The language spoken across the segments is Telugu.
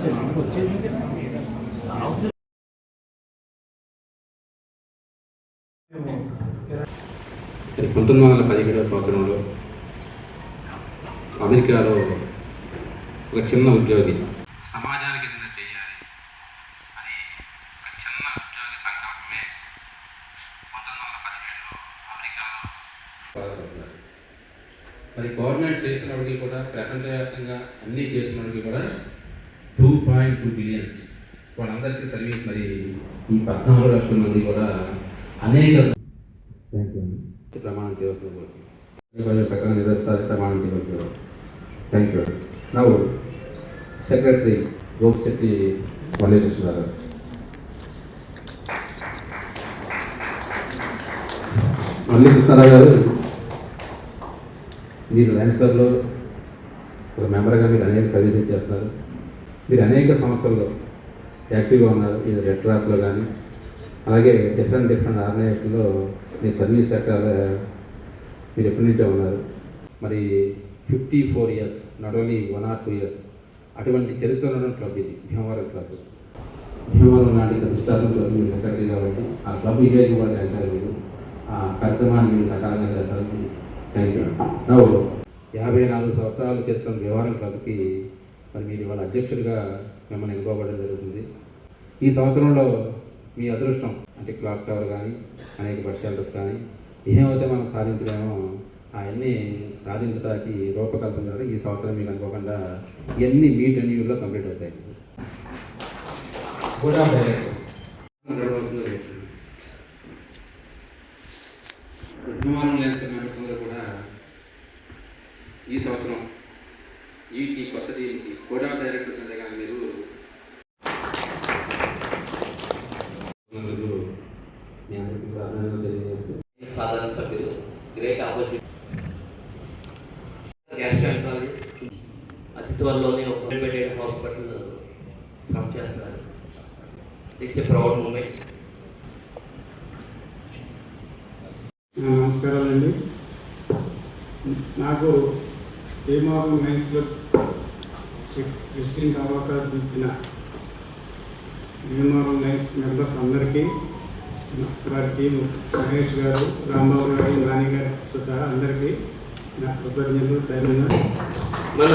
మరి పంతొమ్మిది వందల పదిహేడవ సంవత్సరంలో అమెరికాలో ఒక చిన్న ఉద్యోగి సమాజానికి ఏదైనా చేయాలి అని ఒక చిన్న ఉద్యోగి సంకల్పమే పంతొమ్మిది వందల పదిహేడులో అమెరికాలో మరి గవర్నమెంట్ చేసినప్పటికీ కూడా ప్రపంచవ్యాప్తంగా అన్నీ చేసినప్పటికీ కూడా పాయింట్ టూ బిలియన్స్ వాళ్ళందరికీ సర్వీస్ మరి ఈ పద్నాలుగు లక్షల మంది కూడా అనేక థ్యాంక్ యూ ప్రమాణం చేయవలసిన సకలం నిర్వహిస్తారు ప్రమాణం చేయవలసిన థ్యాంక్ యూ నవ్వు సెక్రటరీ గోపిశెట్టి మల్లేకృష్ణ గారు మల్లీకృష్ణారావు గారు మీరు క్లబ్లో ఒక మెంబర్గా మీరు అనేక సర్వీసెస్ చేస్తున్నారు. మీరు అనేక సంస్థల్లో యాక్టివ్గా ఉన్నారు ఇది రెడ్ క్రాస్లో కానీ. అలాగే డిఫరెంట్ డిఫరెంట్ ఆర్గనైజేషన్లో మీ సర్వీస్ సెక్టర్ మీరు ఎప్పటి నుంచో ఉన్నారు. మరి fifty four years not only one or two years అటువంటి చరిత్ర ఉన్న క్లబ్ ఇది భీమవరం క్లబ్. భీమవరం నాటి ప్రతిష్టాత్మక క్లబ్ మీరు సెక్రటరీ కాబట్టి ఆ క్లబ్ ఇదే కూడా వెళ్తారు మీరు. ఆ కార్యక్రమాన్ని మీరు సకాలంగా చేస్తారని థ్యాంక్ యూ యాభై నాలుగు సంవత్సరాల చరిత్ర వ్యవహారం క్లబ్కి మరి మీరు ఇవాళ అధ్యక్షుడిగా మిమ్మల్ని ఎన్నుకోబడడం జరుగుతుంది. ఈ సంవత్సరంలో మీ అదృష్టం అంటే క్లాక్ టవర్ కానీ అనేక బస్ షెల్టర్స్ కానీ ఏమైతే మనం సాధించలేమో అవన్నీ సాధించడానికి రూపకల్పన ద్వారా ఈ సంవత్సరం మీకు అనుకోకుండా ఇవన్నీ మీ టెన్యూర్లో కంప్లీట్ అవుతాయి. బోర్డ్ ఆఫ్ డైరెక్టర్స్ లేని కూడా ఈ సంవత్సరం బోర్డ్ ఆఫ్ డైరెక్టర్స్ అంటే కానీ మీరు సాధారణ సభ్యులు గ్రేట్ ఆపర్చునిటీ గ్యాస్ట్రాంటాలజిస్ట్ అతి త్వరలోనే ఒక ప్రైవేటెడ్ హాస్పిటల్ స్టార్ట్ చేస్తున్నారు ఇట్స్ ఏ ప్రౌడ్ మూమెంట్. నమస్కారాలండి. నాకు భీమవరం లయన్స్ క్లబ్ క్రిస్టియన్ అవకాశం ఇచ్చిన భీమవరం లయన్స్ మెంబర్స్ అందరికీ గారికి మహేష్ గారు రాంబాబు గారు నాని గారితో సహా అందరికీ నా కృతజ్ఞతలు ధన్యవాదాలు. మన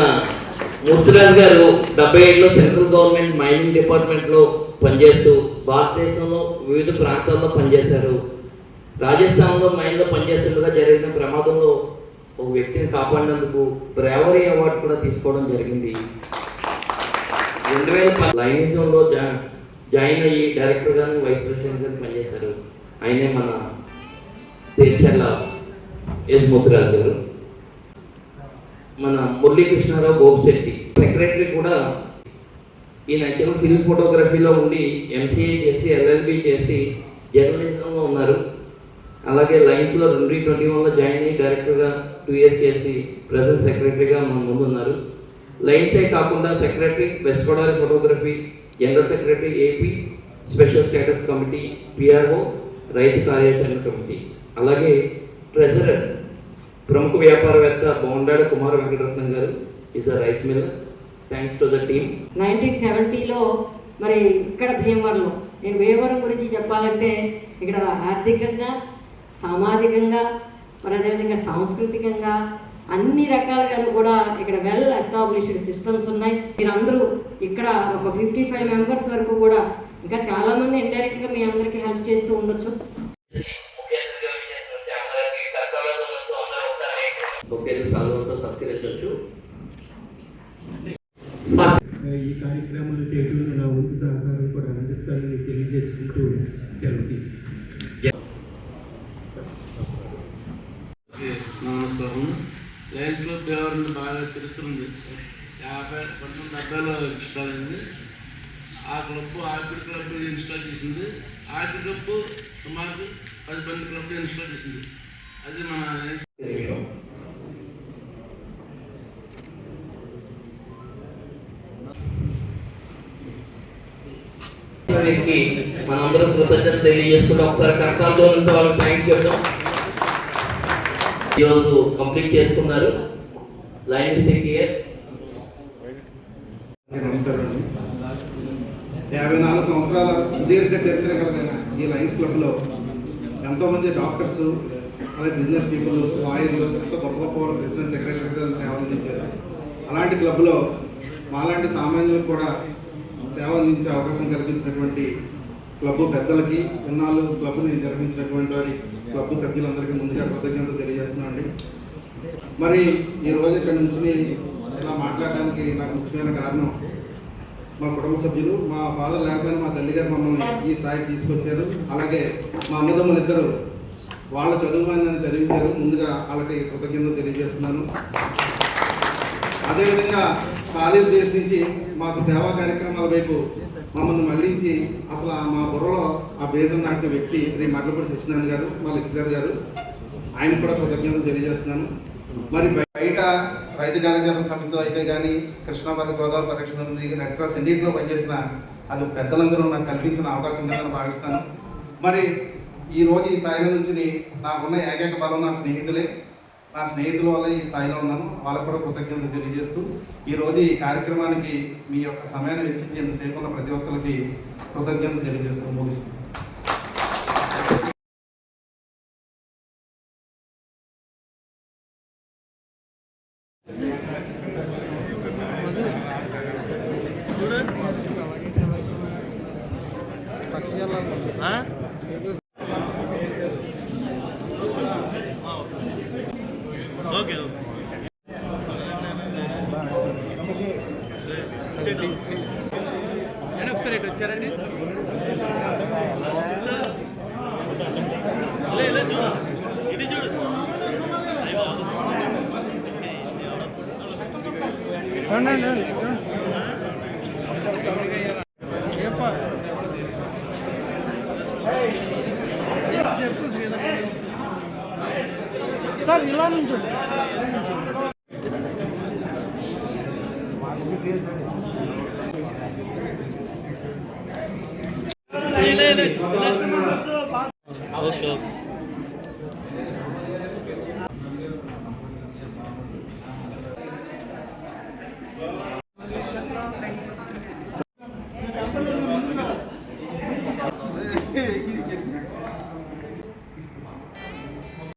మూర్తిరాజ్ గారు డెబ్బై ఏడులో సెంట్రల్ గవర్నమెంట్ మైనింగ్ డిపార్ట్మెంట్లో పనిచేస్తూ భారతదేశంలో వివిధ ప్రాంతాల్లో పనిచేశారు. రాజస్థాన్లో మైన్లో పనిచేస్తుండగా జరిగిన ప్రమాదంలో ఒక వ్యక్తిని కాపాడినందుకు బ్రేవరీ అవార్డు కూడా తీసుకోవడం జరిగింది. రెండు వేల లైనిజంలో జా జాయిన్ అయ్యి డైరెక్టర్ గాను వైస్ ప్రెసిడెంట్ గారు పనిచేశారు. ఆయనే మన పేర్చర్ల యశ్మూతిరాజు గారు. మన మురళీకృష్ణారావు గోపిశెట్టి సెక్రటరీ కూడా ఈయన యాక్చువల్గా ఫిల్మ్ ఫోటోగ్రఫీలో ఉండి ఎంసీఏ చేసి ఎల్ఎల్బి చేసి జర్నలిజంలో ఉన్నారు. అలాగే లైన్స్లో రెండు ట్వంటీ వన్లో జాయిన్ అయ్యి డైరెక్టర్గా టూ ఇయర్స్ చేసి ప్రజెంట్ సెక్రటరీగా మన ముందు ఉన్నారు. లైన్సే కాకుండా secretary west Godavari photography general secretary AP special status committee PRO రైతు కార్యాచరణ కమిటీ. అలాగే ట్రెజరర్ ప్రముఖ వ్యాపారవేత్త బొండాడ కుమార్ వెంకటరత్నం గారు is a rice mill thanks to the team nineteen సెవెంటీలో మరి ఇక్కడ భీమవరంలో నేను భీమవరం గురించి చెప్పాలంటే ఇక్కడ ఆర్థికంగా సామాజికంగా మరి అదేవిధంగా సాంస్కృతికంగా అన్ని రకాలుగాను కూడా ఇక్కడ వెల్ ఎస్టాబ్లిష్డ్ సిస్టమ్స్ ఉన్నాయి. మీరందరూ ఇక్కడ ఒక ఫిఫ్టీ ఫైవ్ మెంబర్స్ వరకు కూడా ఇంకా చాలామంది ఇండైరెక్ట్గా మీ అందరికీ హెల్ప్ చేస్తూ ఉండొచ్చు. ఈ కార్యక్రమాలు చేయడంలో నా వంతు సహకారం కూడా అందిస్తానని తెలియజేసుకుంటూ సెలవు తీసుకుంటాను నమస్కారం లయన్స్లో దేవరం బాగా చరిత్ర ఉంది యాభై పంతొమ్మిది డెబ్బైలో ఇన్స్టాల్ అయింది. ఆ క్లబ్ ఆర్కిడ్ క్లబ్ ఇన్స్టాల్ చేసింది. ఆర్కిడ్ క్లబ్ సుమారు పది పన్నెండు క్లబ్ ఇన్స్టాల్ చేసింది. అది మన మనందరం కృతజ్ఞత తెలియజేసుకుంటూ ఒకసారి కరతాలతో నుంచి వాళ్ళకి థ్యాంక్స్ చెప్తాం. ఈరోజు కంప్లీట్ చేసుకున్నారు లైన్ సెక్యూర్ నమస్కారం అండి యాభై నాలుగు సంవత్సరాల సుదీర్ఘ చరిత్ర కలిగిన ఈ లయన్స్ క్లబ్లో ఎంతోమంది డాక్టర్స్ అలాగే బిజినెస్ పీపుల్ లాయర్లు ఎంతో గొప్ప గొప్ప ప్రెసిడెంట్ సెక్రటరీ సేవ అందించారు. అలాంటి క్లబ్లో మాలాంటి సామాన్యులకు కూడా సేవ అందించే అవకాశం కల్పించినటువంటి క్లబ్ పెద్దలకి ఇన్నాళ్ళు క్లబ్ని నిర్వహించినటువంటి వారి క్లబ్ సభ్యులందరికీ ముందుగా కృతజ్ఞత తెలియజేస్తున్నాను అండి మరి ఈరోజు ఇక్కడ నుంచి ఇలా మాట్లాడడానికి నాకు ముఖ్యమైన కారణం మా కుటుంబ సభ్యులు మా ఫాదర్ లేకపోయినా మా తల్లి గారు మమ్మల్ని ఈ స్థాయికి తీసుకొచ్చారు. అలాగే మా అన్నదమ్ములు ఇద్దరు వాళ్ళ చదువు నన్ను చదివించారు. ముందుగా వాళ్ళకి కృతజ్ఞత తెలియజేస్తున్నాను. అదేవిధంగా కాలేజ్ డేస్ నుంచి మాకు సేవా కార్యక్రమాల వైపు మమ్మల్ని మళ్ళించి అసలు ఆ మా బుర్రలో ఆ బేజం నాటిన వ్యక్తి శ్రీ మడ్లపూడి సత్యనారాయణ గారు మా లెక్చరర్ గారు ఆయన కూడా కృతజ్ఞతలు తెలియజేస్తున్నాను. మరి బయట రైతు గాలిజన సమితితో అయితే కానీ కృష్ణాపల్లి గోదావరి పరిరక్షణ సమితి రెడ్ క్రాస్ ఎన్నింటిలో పనిచేసిన అది పెద్దలందరూ నాకు కల్పించిన అవకాశం ఉందని భావిస్తాను. మరి ఈ రోజు ఈ స్థాయిలో నుంచి నాకున్న ఏకైక బలం నా స్నేహితులే. నా స్నేహితుల వల్ల ఈ స్థాయిలో ఉన్నాను. వాళ్ళకు కూడా కృతజ్ఞతలు తెలియజేస్తూ ఈరోజు ఈ కార్యక్రమానికి మీ యొక్క సమయాన్ని వెచ్చించి ఎంతసేపు ఉన్న ప్రతి ఒక్కరికి కృతజ్ఞతలు తెలియజేస్తూ ముగిస్తున్నాను ఒకసారి వచ్చారండి సార్ ఇలా నుంచి ఓకే ఓకే